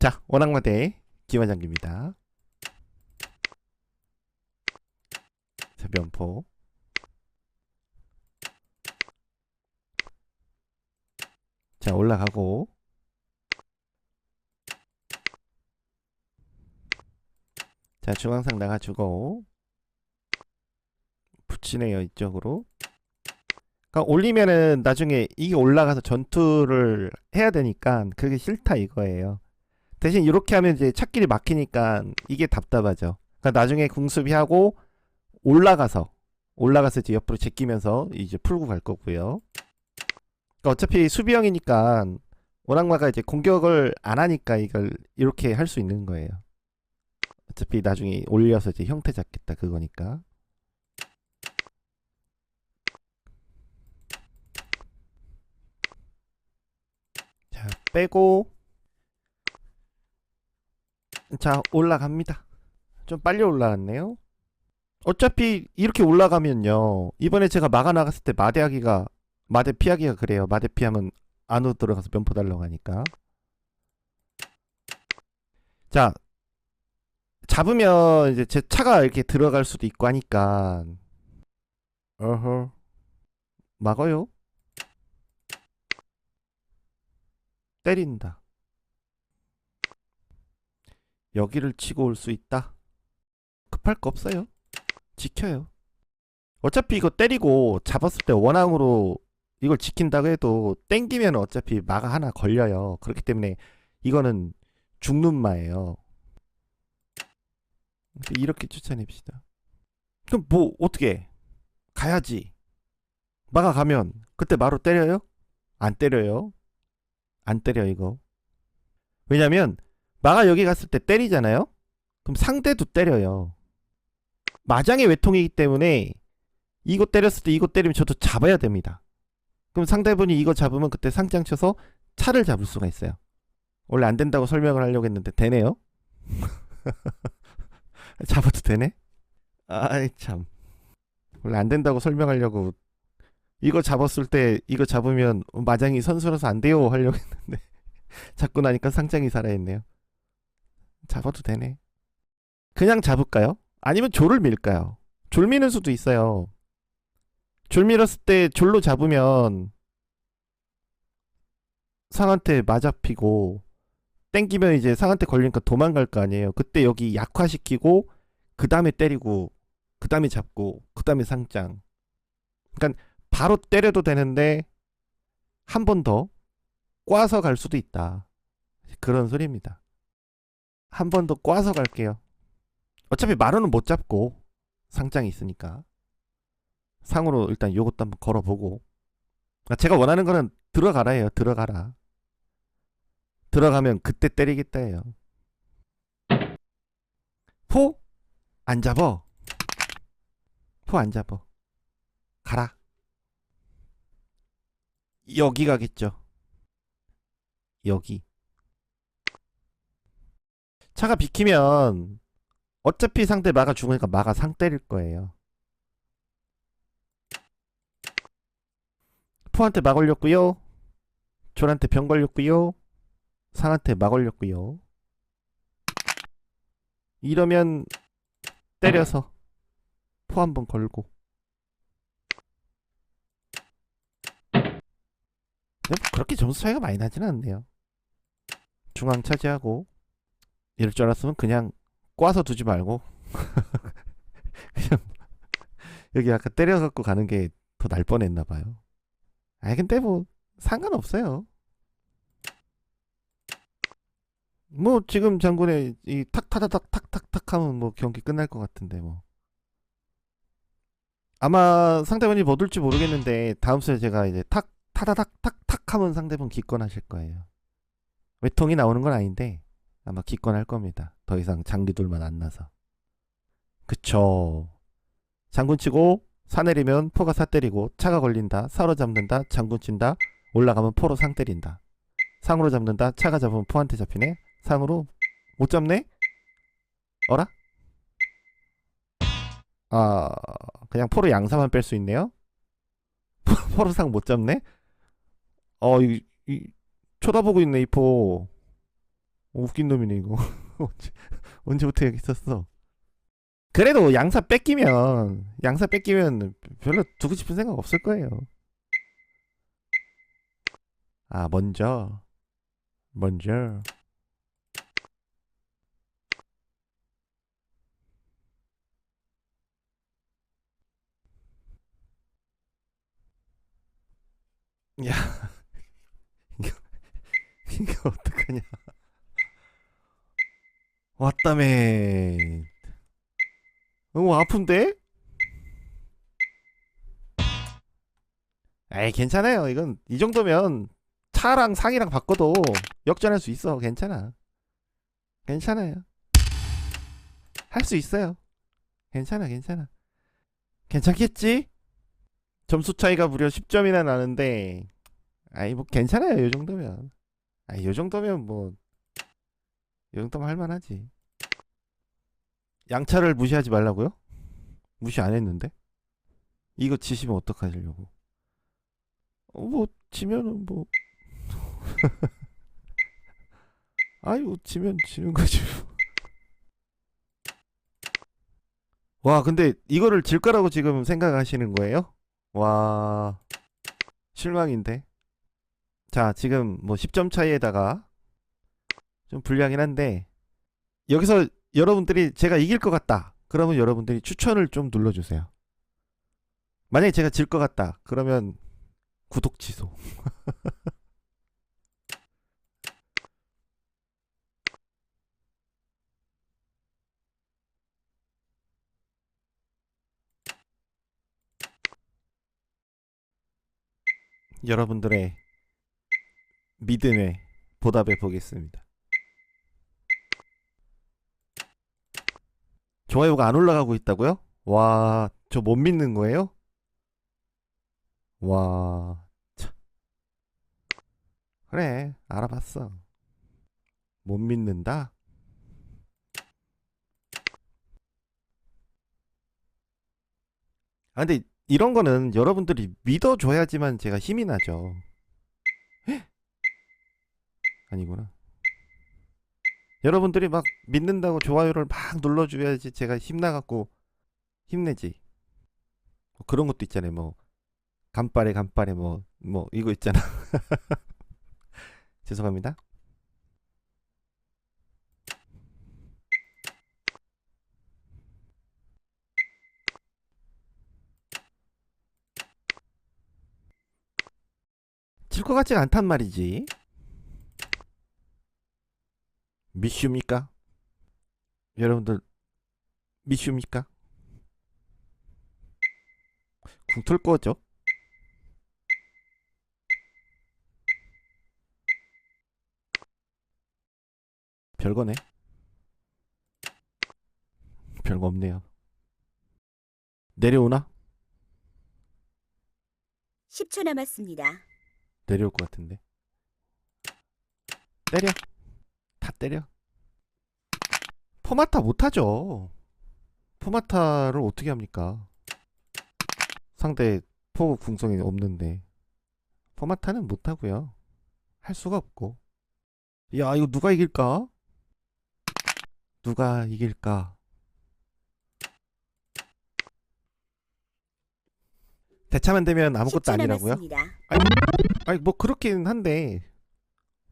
자, 원악마대 기관장기입니다. 자, 면포. 자, 올라가고. 자, 중앙상 나가주고. 붙이네요, 이쪽으로. 그러니까 올리면은 나중에 이게 올라가서 전투를 해야 되니까 그게 싫다 이거예요. 대신 이렇게 하면 이제 찾길이 막히니까 이게 답답하죠. 그러니까 나중에 궁수비 하고 올라가서 올라가서 이제 옆으로 제끼면서 이제 풀고 갈 거고요. 그러니까 어차피 수비형이니까 원악마가 이제 공격을 안 하니까 이걸 이렇게 할 수 있는 거예요. 어차피 나중에 올려서 이제 형태 잡겠다 그거니까. 자, 빼고 자, 올라갑니다. 좀 빨리 올라갔네요. 어차피 이렇게 올라가면요. 이번에 제가 막아 나갔을 때 마대하기가 마대 피하기가 그래요. 마대 피하면 안으로 들어가서 면포 달라고 하니까. 자, 잡으면 이제 제 차가 이렇게 들어갈 수도 있고 하니까. 어허. 막어요. 때린다. 여기를 치고 올 수 있다. 급할 거 없어요. 지켜요. 어차피 이거 때리고 잡았을 때 원앙으로 이걸 지킨다고 해도 땡기면 어차피 마가 하나 걸려요. 그렇기 때문에 이거는 죽는 마예요. 이렇게 추천해 봅시다. 그럼 뭐 어떻게 가야지. 마가 가면 그때 마로 때려요? 안 때려요. 안 때려 이거. 왜냐면 마가 여기 갔을 때 때리잖아요. 그럼 상대도 때려요. 마장의 외통이기 때문에 이거 때렸을 때 이거 때리면 저도 잡아야 됩니다. 그럼 상대분이 이거 잡으면 그때 상장 쳐서 차를 잡을 수가 있어요. 원래 안 된다고 설명을 하려고 했는데 되네요. 잡아도 되네? 아이 참. 원래 안 된다고 설명하려고 이거 잡았을 때 이거 잡으면 마장이 선수라서 안 돼요 하려고 했는데 잡고 나니까 상장이 살아있네요. 잡아도 되네. 그냥 잡을까요? 아니면 졸을 밀까요? 졸 미는 수도 있어요. 졸 밀었을 때 졸로 잡으면 상한테 맞아피고 땡기면 이제 상한테 걸리니까 도망갈 거 아니에요. 그때 여기 약화시키고 그 다음에 때리고 그 다음에 잡고 그 다음에 상장. 그러니까 바로 때려도 되는데 한 번 더 꽈서 갈 수도 있다. 그런 소리입니다. 한 번 더 꽈서 갈게요. 어차피 마루는 못 잡고 상장이 있으니까 상으로 일단 요것도 한번 걸어보고 아, 제가 원하는 거는 들어가라예요. 들어가라. 들어가면 그때 때리겠다 해요. 포? 안 잡어. 포 안 잡어. 가라. 여기 가겠죠. 여기. 차가 비키면 어차피 상대 마가 죽으니까 마가 상 때릴 거예요. 포한테 막 올렸고요. 졸한테 병 걸렸고요. 상한테 막 올렸고요. 이러면 때려서 포 한 번 걸고. 근데 뭐 그렇게 점수 차이가 많이 나지는 않네요. 중앙 차지하고 이럴 줄 알았으면 그냥 꽈서 두지 말고 그냥 여기 아까 때려갖고 가는 게 더 날 뻔했나 봐요. 아니 근데 뭐 상관없어요. 뭐 지금 장군의 이 탁타다닥 탁탁탁 하면 뭐 경기 끝날 것 같은데 뭐 아마 상대방이 뭐 얻을지 모르겠는데 다음 수에 제가 이제 탁 타다닥 탁탁 하면 상대방 기권하실 거예요. 외통이 나오는 건 아닌데 아마 기권할 겁니다. 더 이상 장기둘만 안 나서. 그쵸. 장군 치고 사 내리면 포가 사 때리고 차가 걸린다. 사로 잡는다. 장군 친다. 올라가면 포로 상 때린다. 상으로 잡는다. 차가 잡으면 포한테 잡히네. 상으로 못 잡네. 어라? 아 그냥 포로 양사만 뺄 수 있네요. 포로 상 못 잡네. 어, 이, 이 쳐다보고 있네 이 포. 어, 웃긴 놈이네 이거. 언제, 언제부터 여기 있었어? 그래도 양사 뺏기면 양사 뺏기면 별로 두고 싶은 생각 없을 거예요. 아 먼저 먼저 야 이거 이거 어떡하냐 왔다며 너무 아픈데? 에이 괜찮아요. 이건 이 정도면 차랑 상이랑 바꿔도 역전할 수 있어. 괜찮아. 괜찮아요. 할 수 있어요. 괜찮아 괜찮아. 괜찮겠지? 점수 차이가 무려 10점이나 나는데. 아이 뭐 괜찮아요. 이 정도면. 아이 이 정도면 뭐 이 정도면 할만하지 양차를 무시하지 말라고요? 무시 안 했는데 이거 지시면 어떡하시려고 어, 뭐 지면은 뭐 아유 지면 지는 거지 뭐. 와 근데 이거를 질 거라고 지금 생각하시는 거예요? 와 실망인데 자 지금 뭐 10점 차이에다가 좀 불리하긴 한데 여기서 여러분들이 제가 이길 것 같다 그러면 여러분들이 추천을 좀 눌러주세요 만약에 제가 질 것 같다 그러면 구독 취소 여러분들의 믿음에 보답해 보겠습니다. 좋아요가 안 올라가고 있다고요? 와, 저 못 믿는 거예요? 와, 참. 그래, 알아봤어. 못 믿는다? 아, 근데 이런 거는 여러분들이 믿어줘야지만 제가 힘이 나죠. 헉? 아니구나. 여러분들이 막 믿는다고 좋아요를 막 눌러줘야지 제가 힘나갖고 힘내지. 뭐 그런 것도 있잖아요. 뭐 간발에 간발에 뭐 뭐 이거 있잖아. 죄송합니다. 질 것 같지가 않단 말이지. 미슈입니까? 여러분들 미슈입니까? 궁틀 거죠? 별거네. 별거 없네요. 내려오나? 10초 남았습니다. 내려올 것 같은데. 때려. 다 때려. 포마타 못하죠. 포마타를 어떻게 합니까? 상대 포구 궁성이 없는데. 포마타는 못하고요. 할 수가 없고. 야, 이거 누가 이길까? 누가 이길까? 대차만 되면 아무것도 10초 아니라고요? 남았습니다. 아니 뭐 그렇긴 한데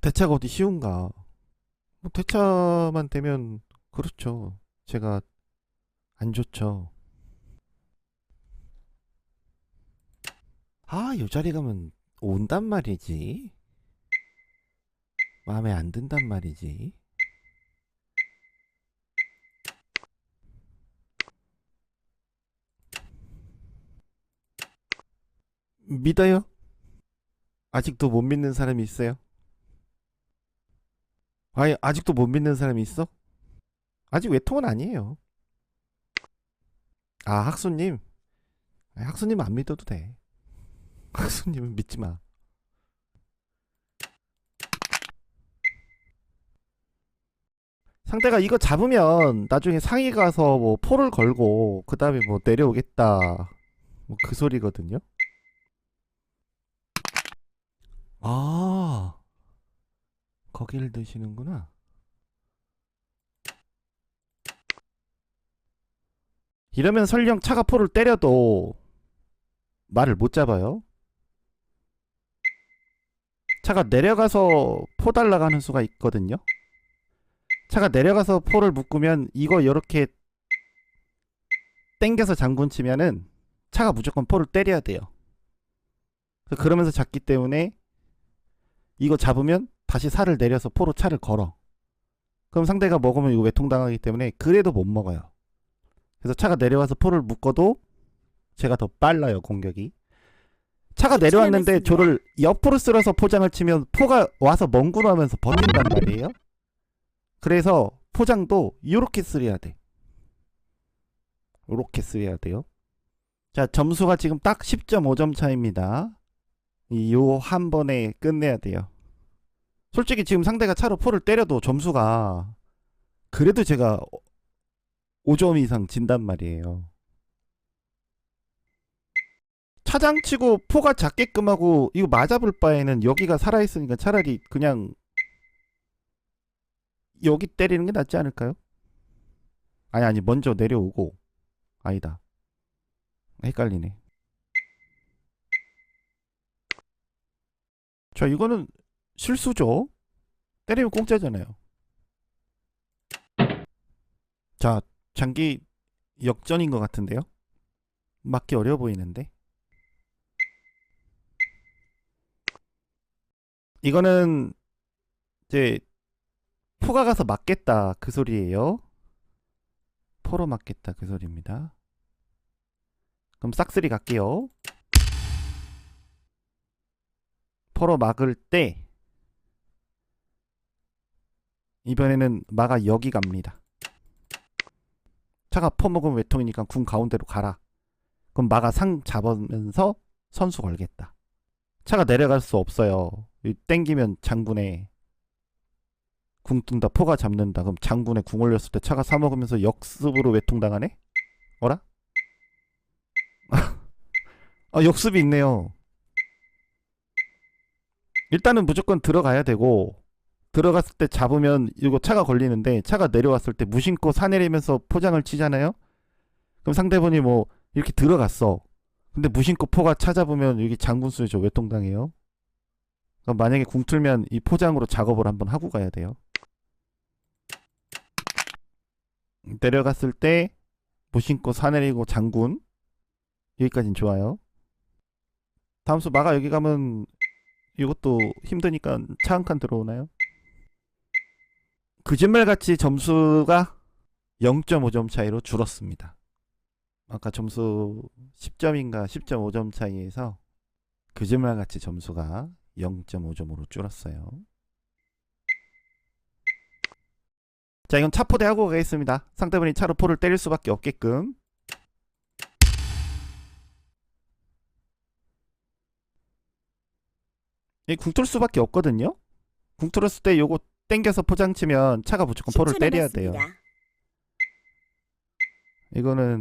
대차가 어디 쉬운가? 뭐 대차만 되면 그렇죠. 제가 안 좋죠. 아, 요 자리 가면 온단 말이지. 마음에 안 든단 말이지. 믿어요? 아직도 못 믿는 사람이 있어요? 아니, 아직도 못 믿는 사람이 있어? 아직 외통은 아니에요. 아, 학수님. 학수님 안 믿어도 돼. 학수님은 믿지 마. 상대가 이거 잡으면 나중에 상위 가서 뭐 포를 걸고 그 다음에 뭐 내려오겠다. 뭐 그 소리거든요. 아, 거기를 드시는구나. 이러면 설령 차가 포를 때려도 말을 못 잡아요. 차가 내려가서 포 달라가는 수가 있거든요. 차가 내려가서 포를 묶으면 이거 이렇게 땡겨서 장군 치면은 차가 무조건 포를 때려야 돼요. 그러면서 잡기 때문에 이거 잡으면 다시 살을 내려서 포로 차를 걸어. 그럼 상대가 먹으면 이거 외통당하기 때문에 그래도 못 먹어요. 그래서 차가 내려와서 포를 묶어도 제가 더 빨라요 공격이. 차가 내려왔는데. 저를 옆으로 쓸어서 포장을 치면 포가 와서 멍구르하면서 버틴단 말이에요. 그래서 포장도 이렇게 쓰려야 돼. 이렇게 쓰려야 돼요. 자 점수가 지금 딱 10.5점 차입니다. 요한 번에 끝내야 돼요. 솔직히 지금 상대가 차로 포를 때려도 점수가 그래도 제가 5점 이상 진단 말이에요. 차장 치고 포가 작게끔 하고 이거 맞아볼 바에는 여기가 살아있으니까 차라리 그냥 여기 때리는 게 낫지 않을까요? 아니 아니 먼저 내려오고 아니다 헷갈리네 자 이거는 실수죠 때리면 공짜잖아요 자 장기 역전인 것 같은데요 맞기 어려워 보이는데 이거는 이제 포가 가서 맞겠다 그 소리예요. 포로 맞겠다 그 소리입니다. 그럼 싹쓸이 갈게요. 포로 막을 때 이번에는 마가 여기 갑니다. 차가 포 먹으면 외통이니까 궁 가운데로 가라. 그럼 마가 상 잡으면서 선수 걸겠다. 차가 내려갈 수 없어요. 이 땡기면 장군에 궁 뜬다 포가 잡는다 그럼 장군에 궁 올렸을 때 차가 사 먹으면서 역습으로 외통당하네? 어라? 아 역습이 있네요 일단은 무조건 들어가야 되고 들어갔을 때 잡으면 이거 차가 걸리는데 차가 내려왔을 때 무심코 사내리면서 포장을 치잖아요 그럼 상대분이 뭐 이렇게 들어갔어 근데 무심코 포가 찾아보면 여기 장군 수죠 외통당해요 그럼 만약에 궁 틀면 이 포장으로 작업을 한번 하고 가야 돼요. 내려갔을 때 무심코 사내리고 장군 여기까진 좋아요. 다음 수 마가 여기 가면 이것도 힘드니까 차 한 칸 들어오나요? 거짓말같이 점수가 0.5점 차이로 줄었습니다. 아까 점수 10점인가 10.5점 차이에서 거짓말같이 점수가 0.5점으로 줄었어요. 자, 이건 차포대 하고 가겠습니다. 상대분이 차로 포를 때릴 수밖에 없게끔. 이 궁틀 수밖에 없거든요. 궁틀었을 때 요거 땡겨서 포장 치면 차가 무조건 포를 10초 때려야 돼요. 남았습니다. 이거는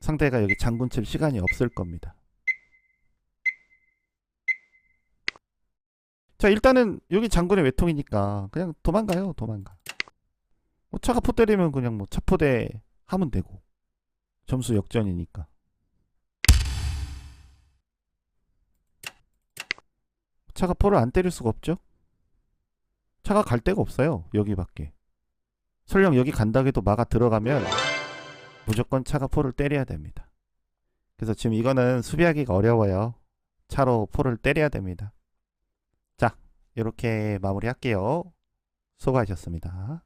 상대가 여기 장군 칠 시간이 없을 겁니다. 자 일단은 여기 장군의 외통이니까 그냥 도망가요 도망가 뭐 차가 포 때리면 그냥 뭐 차포대 하면 되고 점수 역전이니까 차가 포를 안 때릴 수가 없죠 차가 갈 데가 없어요 여기밖에 설령 여기 간다고 해도 마가 들어가면 무조건 차가 포를 때려야 됩니다 그래서 지금 이거는 수비하기가 어려워요 차로 포를 때려야 됩니다 이렇게 마무리할게요. 수고하셨습니다.